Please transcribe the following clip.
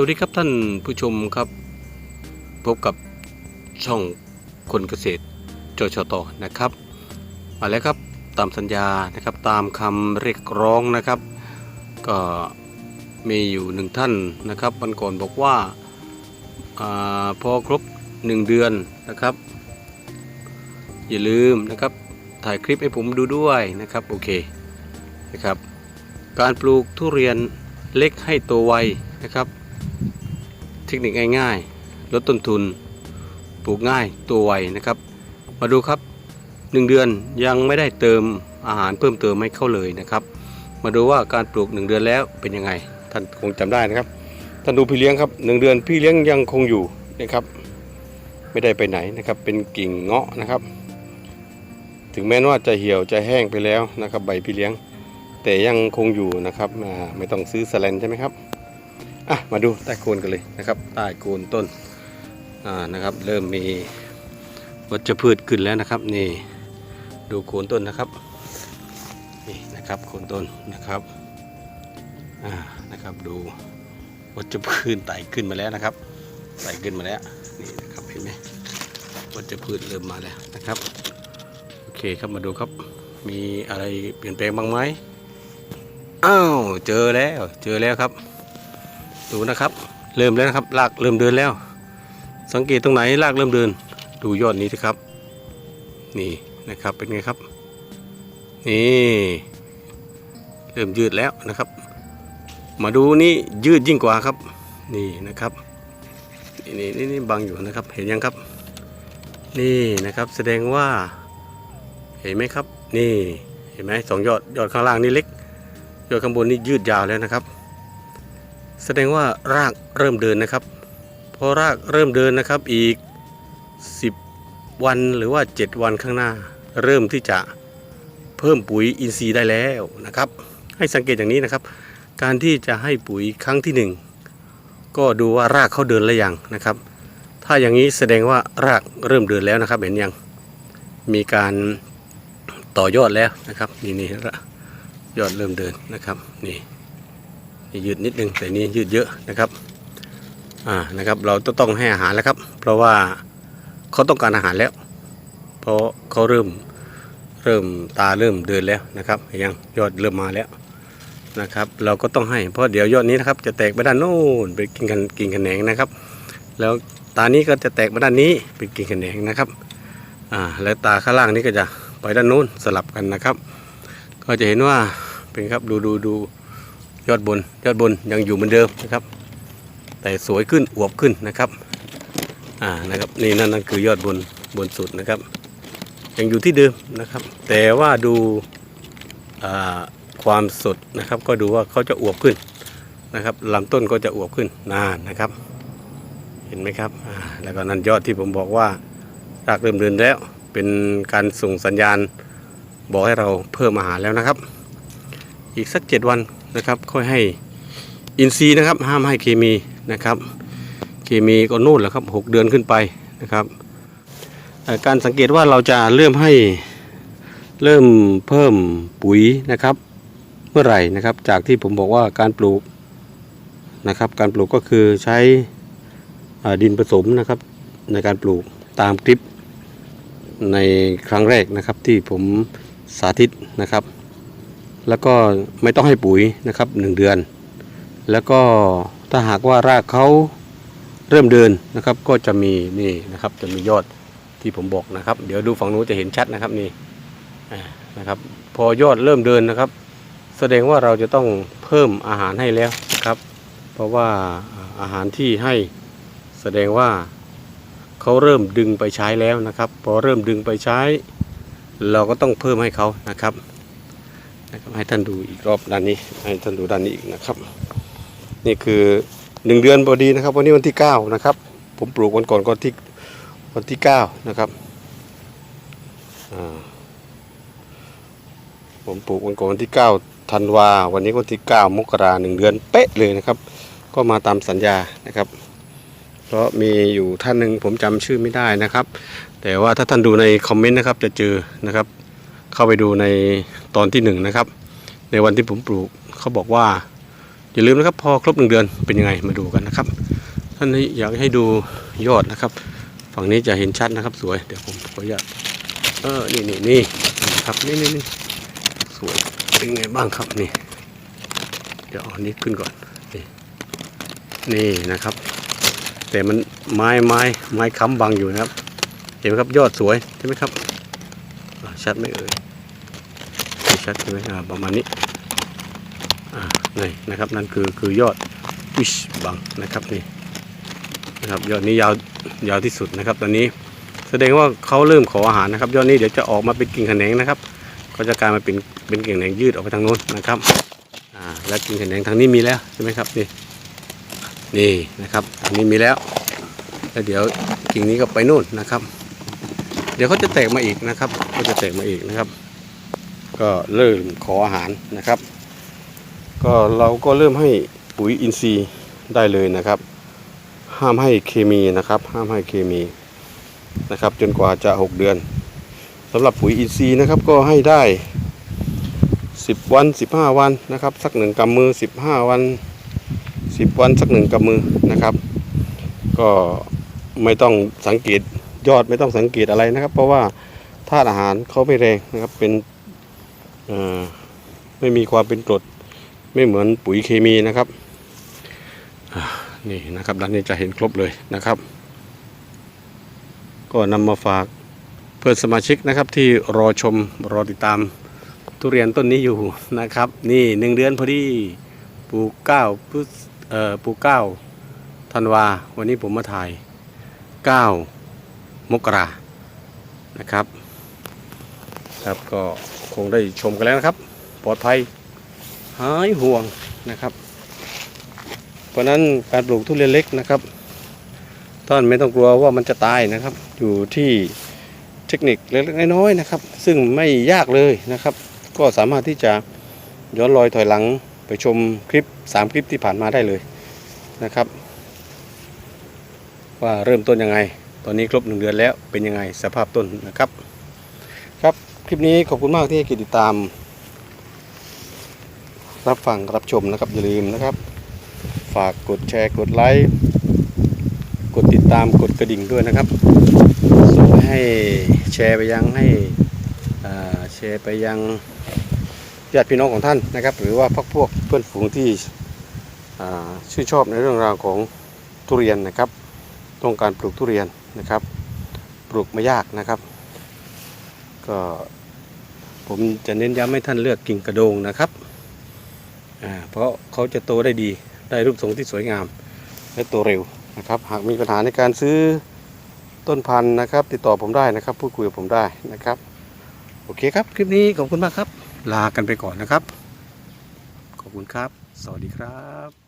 วัสดีครับท่านผู้ชมครับ พบกับช่องคนเกษตรจชตนะครับมาแล้วครับตามสัญญานะครับตามคำเรียกร้องนะครับ ก็มีอยู่หนึ่งท่านนะครับวันก่อนบอกว่าอาพอครบหนึ่งเดือนนะครับ อย่าลืมนะครับถ่ายคลิปให้ผมดูด้วยนะครับโอเคนะครับ การปลูกทุเรียนเล็กให้โตไวนะครับ เทคนิคง่ายๆ ลดต้นทุน ปลูกง่ายตัวไวนะครับ มาดูครับ 1 เดือนยังไม่ได้เติมอาหารเพิ่มเติมให้เข้าเลยนะครับ มาดูว่าการปลูก 1 เดือนแล้วเป็นยังไง ท่านคงจำได้นะครับท่านดูพี่เลี้ยงครับ 1 เดือนพี่เลี้ยงยังคงอยู่นะครับ ไม่ได้ไปไหนนะครับ เป็นกิ่งเงาะนะครับ ถึงแม้ว่าจะเหี่ยวจะแห้งไปแล้วนะครับ ใบพี่เลี้ยง แต่ยังคงอยู่นะครับไม่ต้องซื้อสแลนใช่ไหมครับ อะมาดูใต้โคนกันเลยนะครับใต้โคนต้นอ่านะครับ เริ่มมีวัชพืชขึ้นแล้วนะครับ นี่ดูโคนต้นนะครับนี่นะครับโคนต้นนะครับอ่านะครับดูวัชพืชไต่ขึ้นมาแล้วนะครับไต่ขึ้นมาแล้วนี่นะครับเห็นไหมวัชพืชเริ่มมาแล้วนะครับโอเคครับมาดูครับมีอะไรเปลี่ยนแปลงบ้างไหมอ้าวเจอแล้วเจอแล้วครับ ดูนะครับ เริ่มแล้วนะครับลากเริ่มเดินแล้ว สังเกตตรงไหนลากเริ่มเดิน ดูยอดนี้สิครับ นี่นะครับเป็นไงครับนี่เริ่มยืดแล้วนะครับ มาดูนี่ยืดยิ่งกว่าครับ นี่นะครับนี่นี่นี่บังอยู่นะครับเห็นยังครับ นี่นะครับแสดงว่า เห็นไหมครับ นี่เห็นไหมสองยอดยอดข้างล่างนี่เล็กยอดข้างบนนี่ยืดยาวแล้วนะครับ แสดงว่ารากเริ่มเดินนะครับพอรากเริ่มเดินนะครับอีก 10 วันหรือว่า 7 วันข้างหน้า เริ่มที่จะเพิ่มปุ๋ยอินทรีย์ได้แล้วนะครับ ให้สังเกตอย่างนี้นะครับ การที่จะให้ปุ๋ยครั้งที่ 1 ก็ดูว่ารากเขาเดินหรือยังนะครับ ถ้าอย่างนี้แสดงว่ารากเริ่มเดินแล้วนะครับ เห็นยังมีการต่อยอดแล้วนะครับนี่นี่ยอดเริ่มเดินนะครับนี่ ยืดนิดนึงแต่นี้ยืดเยอะนะครับอ่านะครับเราจะต้องให้อาหารแล้วครับ เพราะว่าเขาต้องการอาหารแล้ว เพราะเขาเริ่มเริ่มตาเริ่มเดินแล้วนะครับยังยอดเริ่มมาแล้วนะครับ เราก็ต้องให้เพราะเดี๋ยวยอดนี้นะครับ จะแตกไปด้านโน้นไปกินกันกินขนงนะครับ แล้วตานี้ก็จะแตกไปด้านนี้เป็นกิ่งขนงนะครับอ่าแล้วตาข้างล่างนี้ก็จะไปด้านโน้นสลับกันนะครับ ก็จะเห็นว่าเป็นครับดูดูดู ยอดบนยอดบนยังอยู่เหมือนเดิมนะครับ แต่สวยขึ้นอวบขึ้นนะครับอ่านะครับนี่นั่นนั่นคือยอดบนบนสุดนะครับ ยังอยู่ที่เดิมนะครับ แต่ว่าดูอ่าความสดนะครับ ก็ดูว่าเขาจะอวบขึ้นนะครับลำต้นก็จะอวบขึ้นนานนะครับ เห็นไหมครับอ่าแล้วก็นั่นยอดที่ผมบอกว่ารากเริ่มเดินแล้ว เป็นการส่งสัญญาณบอกให้เราเพิ่มอาหารแล้วนะครับ อีกสักเจ็ดวัน นะครับค่อยให้อินทรีย์นะครับ ห้ามให้เคมีนะครับ เคมีก็นู่นแหละครับหกเดือนขึ้นไปนะครับ การสังเกตว่าเราจะเริ่มให้เริ่มเพิ่มปุ๋ยนะครับ เมื่อไหร่นะครับ จากที่ผมบอกว่าการปลูกนะครับ การปลูกก็คือใช้ดินผสมนะครับ ในการปลูกตามคลิปในครั้งแรกนะครับที่ผมสาธิตนะครับ แล้วก็ไม่ต้องให้ปุ๋ยนะครับหนึ่งเดือน แล้วก็ถ้าหากว่ารากเขาเริ่มเดินนะครับก็จะมีนี่นะครับจะมียอดที่ผมบอกนะครับ เดี๋ยวดูฝั่งนู้นจะเห็นชัดนะครับนี่นะครับพอยอดเริ่มเดินนะครับ แสดงว่าเราจะต้องเพิ่มอาหารให้แล้วนะครับ เพราะว่าอาหารที่ให้แสดงว่าเขาเริ่มดึงไปใช้แล้วนะครับ พอเริ่มดึงไปใช้ เราก็ต้องเพิ่มให้เขานะครับ นะครับให้ท่านดูอีกรอบด้านนี้ ให้ท่านดูด้านนี้อีกนะครับ นี่คือหนึ่งเดือนพอดีนะครับ วันนี้วันที่เก้านะครับ ผมปลูกวันก่อนก่อนที่วันที่เก้านะครับผมปลูกวันก่อนวันที่เก้าธันวาวันนี้วันที่เก้ามกราหนึ่งเดือนเป๊ะเลยนะครับ ก็มาตามสัญญานะครับเพราะมีอยู่ท่านหนึ่งผมจำชื่อไม่ได้นะครับ แต่ว่าถ้าท่านดูในคอมเมนต์นะครับจะเจอนะครับ เข้าไปดูในตอนที่หนึ่งนะครับ ในวันที่ผมปลูกเขาบอกว่า อย่าลืมนะครับ พอครบหนึ่งเดือนเป็นยังไงมาดูกันนะครับ ท่านอยากให้ดูยอดนะครับ ฝั่งนี้จะเห็นชัดนะครับ สวยเดี๋ยวผมขออนุญาตเออนี่นี่นี่นะครับนี่นี่นี่สวยเป็นไงบ้างครับนี่ เดี๋ยวเอานี้ขึ้นก่อนนี่นี่นะครับ แต่มันไม้ไม้ไม้ค้ำบังอยู่นะครับ เห็นไหมครับยอดสวยใช่ไหมครับชัดไหมเอ่ย ชัดใช่ไหมประมาณนี้นี่นะครับนั่นคือคือยอดวิชบังนะครับนี่นะครับยอดนี้ยาวยาวที่สุดนะครับตอนนี้ แสดงว่าเขาเริ่มขออาหารนะครับ ยอดนี้เดี๋ยวจะออกมาเป็นกิ่งแขนงนะครับ ก็จะกลายมาเป็นเป็นกิ่งแขนงยืดออกไปทางโน้นนะครับอ่าและกิ่งแขนงทางนี้มีแล้วใช่ไหมครับนี่นี่นะครับอันนี้มีแล้วแล้วเดี๋ยวกิ่งนี้ก็ไปโน่นนะครับ เดี๋ยวเขาจะแตกมาอีกนะครับ ก็จะแตกมาอีกนะครับ ก็เริ่มขออาหารนะครับ ก็เราก็เริ่มให้ปุ๋ยอินทรีย์ได้เลยนะครับ ห้ามให้เคมีนะครับ ห้ามให้เคมีนะครับ จนกว่าจะ 6 เดือนสำหรับปุ๋ยอินทรีย์นะครับก็ให้ได้ 10 วัน 15 วันนะครับ สักหนึ่งกำมือ 15 วัน 10 วันสักหนึ่งกำมือนะครับ ก็ไม่ต้องสังเกตยอดไม่ต้องสังเกตอะไรนะครับ เพราะว่าธาตุอาหารเขาไม่แรงนะครับเป็น ไม่มีความเป็นกรดไม่เหมือนปุ๋ยเคมีนะครับนี่นะครับด้านนี้จะเห็นครบเลยนะครับ ก็นำมาฝากเพื่อนสมาชิกนะครับที่รอชมรอติดตามทุเรียนต้นนี้อยู่นะครับ นี่หนึ่งเดือนพอดีปลูกเก้าพฤษเอ่อปลูกเก้าธันวาวันนี้ผมมาถ่าย9มกรานะครับ ครับก็คงได้ชมกันแล้วนะครับ ปลอดภัยหายห่วงนะครับ เพราะนั้นการปลูกทุเรียนเล็กนะครับท่านไม่ต้องกลัวว่ามันจะตายนะครับ อยู่ที่เทคนิคเล็กๆน้อยๆนะครับ ซึ่งไม่ยากเลยนะครับ ก็สามารถที่จะย้อนรอยถอยหลังไปชมคลิป 3 คลิปที่ผ่านมาได้เลยนะครับ ว่าเริ่มต้นยังไง ตอนนี้ครบหนึ่งเดือนแล้วเป็นยังไงสภาพต้นนะครับ คลิปนี้ขอบคุณมากที่ให้ติดตาม รับฟังรับชมนะครับอย่าลืมนะครับ ฝากกดแชร์กดไลค์กดติดตามกดกระดิ่งด้วยนะครับส่งให้แชร์ไปยังให้แชร์ไปยังญาติพี่น้องของท่านนะครับ หรือว่าพักพวกเพื่อนฝูงที่ชื่นชอบในเรื่องราวของทุเรียนนะครับ ต้องการปลูกทุเรียนนะครับ ปลูกไม่ยากนะครับ ก็ผมจะเน้นย้ำให้ท่านเลือกกิ่งกระโดงนะครับ เพราะเขาจะโตได้ดีได้รูปทรงที่สวยงาม และโตเร็วนะครับ หากมีปัญหาในการซื้อต้นพันธุ์นะครับ ติดต่อผมได้นะครับ พูดคุยกับผมได้นะครับ โอเคครับ คลิปนี้ขอบคุณมากครับ ลากันไปก่อนนะครับ ขอบคุณครับ สวัสดีครับ